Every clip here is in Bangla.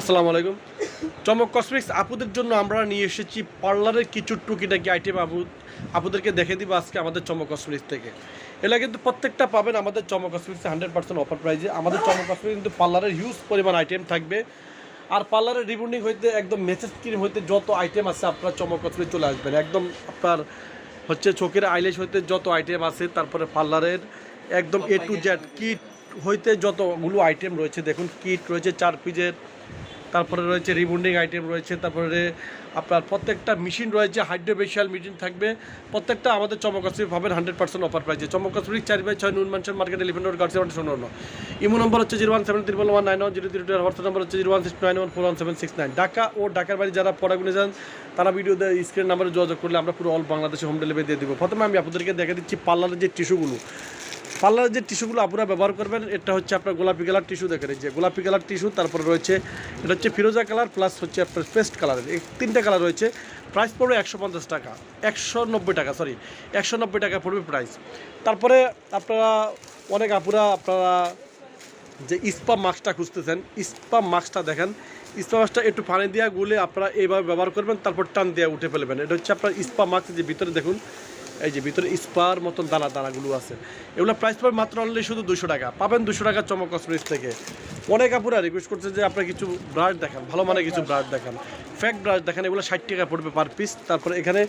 আসসালামু আলাইকুম। চমক কসমেটিক্স আপুদের জন্য আমরা নিয়ে এসেছি পার্লারের কিছু টুকিটাকি আইটেম আপু আপুদেরকে দেখে দিব আজকে আমাদের চমক কসমেটিক্স থেকে। এগুলো কিন্তু প্রত্যেকটা পাবেন আমাদের চমক কসমেটিক্সে হান্ড্রেড পার্সেন্ট অফার প্রাইজে আমাদের চমক কসমেটিক্স কিন্তু পার্লারের হিউজ পরিমাণ আইটেম থাকবে। আর পার্লারের রিবন্ডিং হইতে একদম মেসেজ ক্রিম হইতে যত আইটেম আছে আপনার চমক কসমেটিক্স চলে আসবেন। একদম আপনার হচ্ছে চোখের আইলেশ হইতে যত আইটেম আছে তারপরে পার্লারের একদম এ টু জেড কিট হইতে যতগুলো আইটেম রয়েছে দেখুন কিট রয়েছে চার পিজের তারপরে রয়েছে রিবন্ডিং আইটেম রয়েছে, তারপরে আপনার প্রত্যেকটা মেশিন রয়েছে হাইড্রোবেশিয়াল মেশিন থাকবে। প্রত্যেকটা আমাদের চমকাশ্রী পাবেন হান্ড্রেড পার্সেন্ট অফার প্রাইসে চমকাশ্রী চার বাই ছয়, Noor mansion market eleven road গার্ডসেভেন শূন্য ইমো নম্বর হচ্ছে zero one seven triple one nine one zero zero two WhatsApp number হচ্ছে zero one six nine one four one seven six nine Dhaka ও ঢাকার বাড়ি যারা পড়াগুলো যান, তারা ভিডিও স্ক্রিন নাম্বারে যোগাযোগ করলে আমরা পুরো অল বাংলাদেশে হোম ডেলিভারি দিয়ে দেবো। প্রথমে আমি আপনাদেরকে দেখে দিচ্ছি পার্লারের যে টিস্যুগুলো পার্লারের যে টিস্যুগুলো আপনারা ব্যবহার করবেন, এটা হচ্ছে আপনার গোলাপি কালার টিস্যু দেখেন যে গোলাপি কালার টিস্যু, তারপর রয়েছে, এটা হচ্ছে ফিরোজা কালার প্লাস হচ্ছে আপনার পেস্ট কালারের এই তিনটা কালার রয়েছে প্রাইস পড়বে একশো পঞ্চাশ টাকা, একশো নব্বই টাকা সরি একশো নব্বই টাকা পড়বে প্রাইস তারপরে আপনারা, অনেক আপুরা, আপনারা যে ইস্পা মাস্কটা খুঁজতেছেন ইস্পা মাস্কটা দেখেন ইস্পা মাস্কটা একটু পানি দিয়ে গুলে আপনারা এইভাবে ব্যবহার করবেন, তারপর টান দিয়ে উঠে ফেলবেন। এটা হচ্ছে আপনার ইস্পা মাস্ক যে ভিতরে দেখুন এই যে ভিতরে স্পার মতন দানা দানাগুলো আছে। এগুলো প্রাইস পাবেন মাত্র অনলি শুধু দুশো টাকা। পাবেন দুশো টাকা চমক কসমেটিক্স থেকে। অনেক আপুরা রিকোয়েস্ট করছে যে আপনার কিছু ব্রাশ দেখান, ভালো মানে কিছু ব্রাশ দেখান। ফ্যাক ব্রাশ দেখান, এগুলো ষাট টাকা পড়বে পার পিস তারপরে এখানে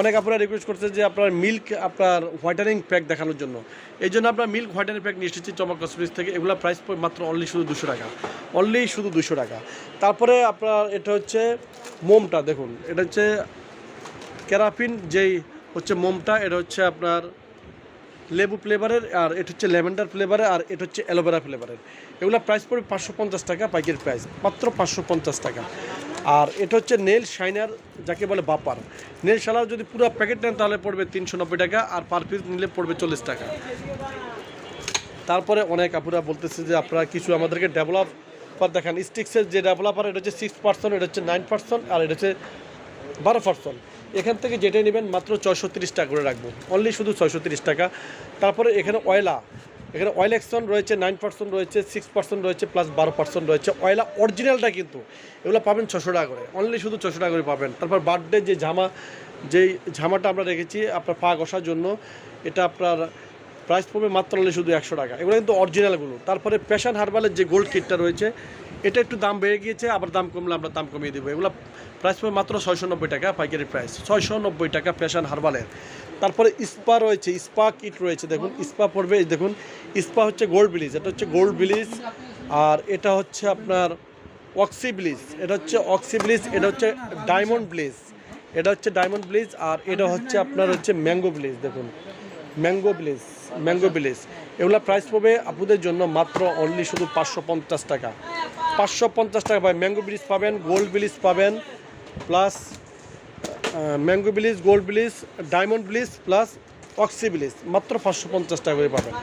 অনেক আপনারা রিকোয়েস্ট করছে যে আপনার মিল্ক আপনার হোয়াইটানিং প্যাক দেখানোর জন্য। এই জন্য আপনার মিল্ক হোয়াইটানিং প্যাক নিয়ে এসেছি চমক কসমেটিক্স থেকে। এগুলো প্রাইস মাত্র অনলি শুধু দুশো টাকা। অনলি শুধু দুশো টাকা। তারপরে আপনার এটা হচ্ছে মোমটা, দেখুন। এটা হচ্ছে ক্যারাফিন যেই হচ্ছে মোমটা এটা হচ্ছে আপনার লেবু ফ্লেভারের আর এটা হচ্ছে ল্যাভেন্ডার ফ্লেভারের আর এটা হচ্ছে অ্যালোভেরা ফ্লেভারের এগুলো প্রাইস পড়বে পাঁচশো পঞ্চাশ টাকা, পাইকের প্রাইস মাত্র পাঁচশো পঞ্চাশ টাকা। আর এটা হচ্ছে নেল শাইনার যাকে বলে বাপার। নেল শালার যদি পুরো প্যাকেট নেন, তাহলে পড়বে তিনশো নব্বই টাকা, আর পার পিস নিলে পড়বে চল্লিশ টাকা। তারপরে অনেক আপুরা বলতেছে যে, আপনারা কিছু আমাদেরকে ডেভেলপার দেখান। স্টিক্সের যে ডেভেলপার এটা হচ্ছে সিক্স পার্সেন্ট এটা হচ্ছে নাইন পার্সেন্ট আর এটা হচ্ছে বারো পার্সেন্ট। এখান থেকে যেটাই নেবেন মাত্র ছয়শো টাকা করে রাখব। অনলি শুধু ছয়শো টাকা। তারপরে এখানে অয়লা এখানে অয়েল অ্যাকশন রয়েছে নাইন পার্সেন্ট রয়েছে সিক্স পার্সেন্ট রয়েছে প্লাস বারো পার্সেন্ট রয়েছে। অয়েলা অরিজিনালটা কিন্তু, এগুলো পাবেন ছশো টাকা করে। অনলি শুধু ছশো টাকা করে পাবেন। তারপর বার্থডে যে জামা যেই জামাটা আমরা রেখেছি, আপনার পা ঘষার জন্য, এটা আপনার প্রাইস পড়বে মাত্র অনলি শুধু একশো টাকা। এগুলো কিন্তু অরিজিনালগুলো তারপরে প্যাশন হারবালের যে গোল্ড কিটটা রয়েছে এটা একটু দাম বেড়ে গিয়েছে, আবার দাম কমলে আমরা দাম কমিয়ে দেবো। এগুলো প্রাইস পড়বে মাত্র ছয়শো নব্বই টাকা, পাইকারি প্রাইস ছয়শো নব্বই টাকা প্যাশন হারবালের তারপরে ইস্পা রয়েছে ইস্পা কিট রয়েছে, দেখুন ইস্পা পড়বে দেখুন ইস্পা হচ্ছে গোল্ড ব্লিজ এটা হচ্ছে গোল্ড ব্লিজ আর এটা হচ্ছে আপনার অক্সি ব্লিজ এটা হচ্ছে অক্সি ব্লিচ এটা হচ্ছে ডায়মন্ড ব্লিজ এটা হচ্ছে ডায়মন্ড ব্লিজ আর এটা হচ্ছে আপনার হচ্ছে ম্যাঙ্গো ব্লিজ দেখুন ম্যাঙ্গো ব্লিচ ম্যাঙ্গো ব্লিচ এগুলো প্রাইস পাবে আপনাদের জন্য মাত্র অনলি শুধু পাঁচশো পঞ্চাশ টাকা। পাঁচশো পঞ্চাশ টাকা পাবেন ম্যাঙ্গো বিলিস পাবেন গোল্ড ব্লিচ পাবেন plus mango bleach gold bleach diamond bleach plus oxy bleach মাত্র পাঁচশো পঞ্চাশ টাকা করে পাবেন।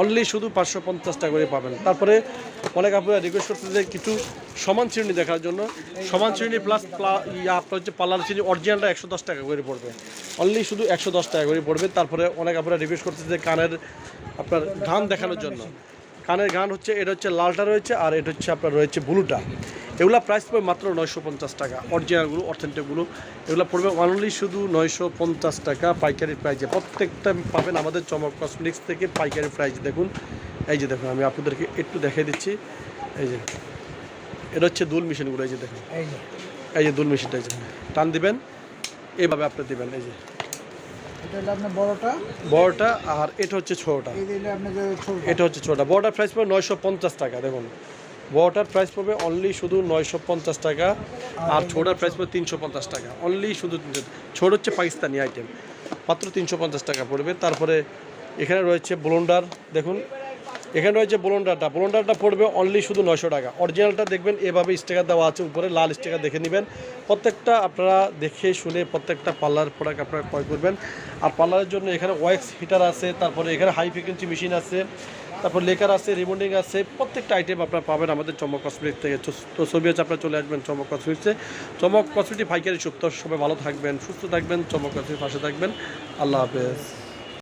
অনলি শুধু পাঁচশো পঞ্চাশ টাকা করে পাবেন। তারপরে অনেক আপনারা রিকোয়েস্ট করতে যে কিছু সমান শ্রেণি দেখার জন্য। সমান শ্রেণি প্লাস আপনার হচ্ছে পার্লার শ্রেণি অরিজিনালটা একশো দশ টাকা করে পড়বে। অনলি শুধু একশো দশ টাকা করে পড়বে। তারপরে অনেক আপনারা রিকোয়েস্ট করতে যে কানের আপনার ধান দেখানোর জন্য। কানের গান হচ্ছে এটা হচ্ছে লালটা রয়েছে আর এটা হচ্ছে আপনার রয়েছে ব্লুটা। এগুলো প্রাইস পড়বে মাত্র নয়শো পঞ্চাশ টাকা। অরিজিনালগুলো অথেন্টিকগুলো এগুলো পড়বে অনলি শুধু নয়শো পঞ্চাশ টাকা পাইকারি প্রাইজে প্রত্যেকটা পাবেন আমাদের চমক কসমেটিক্স থেকে পাইকারি প্রাইজ দেখুন এই যে দেখুন আমি আপনাদেরকে একটু দেখিয়ে দিচ্ছি। এই যে এটা হচ্ছে দুল মেশিনগুলো এই যে দেখুন। এই যে। দুল মেশিনটা এই যে। টান দিবেন এইভাবে আপনি দেবেন এই যে। এটা হলো আপনার বড়টা। বড়টা আর এটা হচ্ছে ছোটোটা। এটা হচ্ছে ছোটা বড়টার প্রাইস পড়বে নয়শো পঞ্চাশ টাকা দেখুন। বড়টার প্রাইস পড়বে অনলি শুধু নয়শো পঞ্চাশ টাকা আর ছোটার প্রাইস পড়বে তিনশো পঞ্চাশ টাকা। অনলি শুধু ছোট হচ্ছে পাকিস্তানি আইটেম মাত্র তিনশো পঞ্চাশ টাকা পড়বে। তারপরে এখানে রয়েছে ব্লোন্ডার দেখুন। এখানে রয়েছে ব্লোন্ডারটা। ব্লোন্ডারটা পড়বে অনলি শুধু নয়শো টাকা। অরিজিনালটা দেখবেন, এভাবে স্টিকার দেওয়া আছে উপরে, লাল স্টিকার দেখে নেবেন। প্রত্যেকটা আপনারা দেখে শুনে প্রত্যেকটা পার্লার প্রোডাক্ট আপনারা ক্রয় করবেন। আর পার্লারের জন্য এখানে ওয়াক্স হিটার আছে, তারপরে এখানে হাই ফ্রিকোয়েন্সি মেশিন আছে, তারপর লেকার আছে রিমোন্ডিং আছে, প্রত্যেকটা আইটেম আপনারা পাবেন আমাদের চমক কসমেটিক থেকে। তো- তো ছবি আছে আপনারা চলে আসবেন চমক কসমেটিক্সে চমক কসমেটিক ভাইকারি সুপ্ত সবাই ভালো থাকবেন, সুস্থ থাকবেন, চমক কসমেটিক পাশে থাকবেন। আল্লাহ হাফেজ।